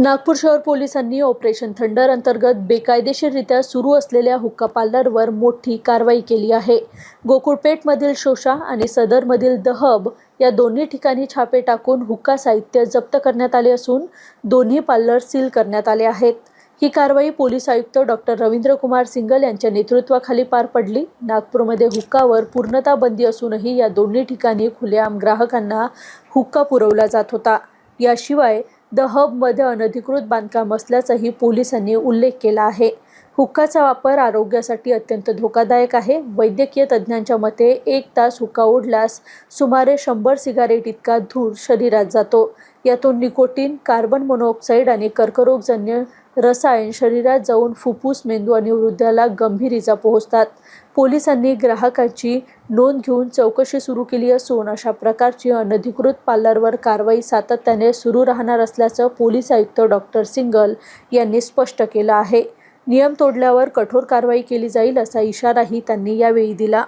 नागपूर शहर पोलिसांनी operation thunder अंतर्गत बेकायदेशीररित्या सुरू असलेल्या हुक्का पार्लरवर मोठी कारवाई केली आहे. गोकुळपेठमधील शोषा आणि सदरमधील दहब या दोन्ही ठिकाणी छापे टाकून हुक्का साहित्य जप्त करण्यात आले असून दोन्ही पार्लर सील करण्यात आले आहेत. ही कारवाई पोलीस आयुक्त डॉक्टर रवींद्र कुमार सिंगल यांच्या नेतृत्वाखाली पार पडली. नागपूरमध्ये हुक्कावर पूर्णता बंदी असूनही या दोन्ही ठिकाणी खुलेआम ग्राहकांना हुक्का पुरवला जात होता. याशिवाय द हबमध्ये अनधिकृत बांधकाम असल्याचाही पोलिसांनी उल्लेख केला आहे. हुक्काचा वापर आरोग्यासाठी अत्यंत धोकादायक आहे. वैद्यकीय तज्ज्ञांच्या मते एक तास हुक्का ओढल्यास सुमारे शंभर सिगारेट इतका धूर शरीरात जातो. यातून निकोटीन कार्बन मोनॉक्साईड आणि कर्करोगजन्य रसायन शरीरात जाऊन फुफ्फुस मेंदू आणि हृदयाला गंभीर इजा पोहोचतात. पोलिसांनी ग्राहकाची नोंद घेऊन चौकशी सुरू केली असून अशा प्रकारची अनधिकृत पार्लरवर कारवाई सातत्याने सुरू राहणार असल्याचं पोलीस आयुक्त डॉक्टर सिंगल यांनी स्पष्ट केलं आहे. नियम तोडल्यावर कठोर कारवाई केली जाईल असा इशाराही त्यांनी यावेळी दिला.